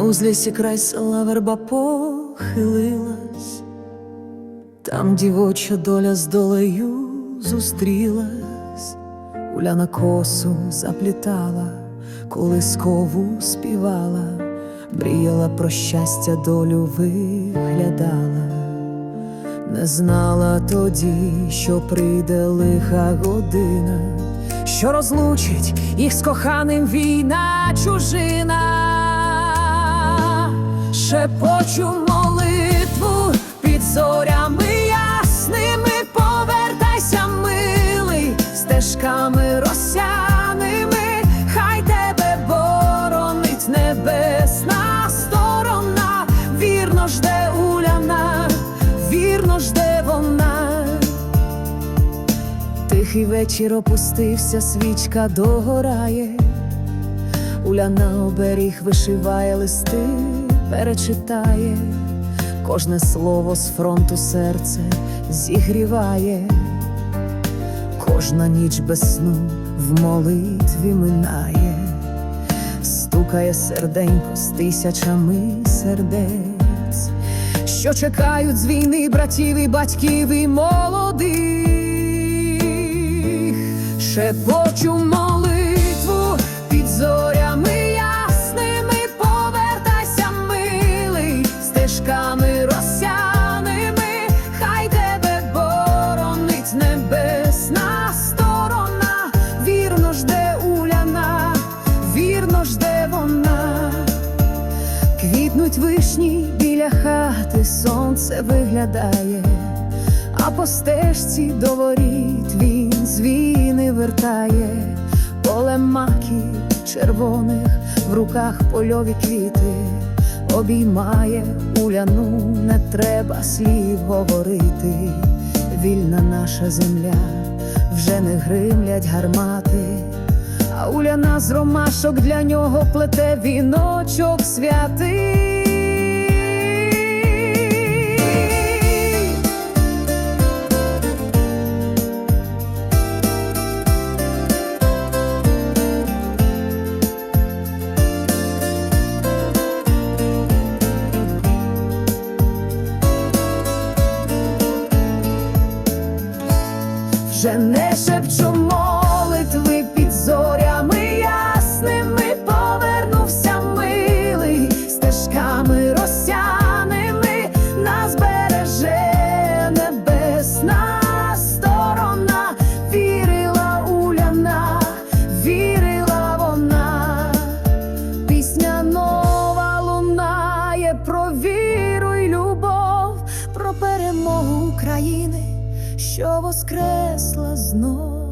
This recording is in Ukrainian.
узлісі край села верба похилилась, там дівоча доля з долею зустрілась, Уляна косу заплітала, колискову співала, мріяла про щастя, долю виглядала. Не знала тоді, що прийде лиха година, що розлучить їх з коханим війна чужина, шепочу молитву під зорями ясними, повертайся, милий, стежками росяними, хай тебе боронить небесна сторона, вірно жде уляна, вірно жде вона. Тихий вечір опустився, свічка догорає, Уляна оберіг вишиває листи, перечитає, кожне слово з фронту серце зігріває, кожна ніч без сну в молитві минає, стукає серденько з тисячами сердець, що чекають з війни братів і батьків і молодих, шепочу молитву Квітнуть біля хати, сонце виглядає, а по стежці до воріт він з вертає, поле маків червоних в руках польові квіти, обіймає уляну, не треба слів говорити. Вільна наша земля, вже не гримлять гармати. А уляна з ромашок для нього плете віночок святий. Вже не шепчу що воскресла знов.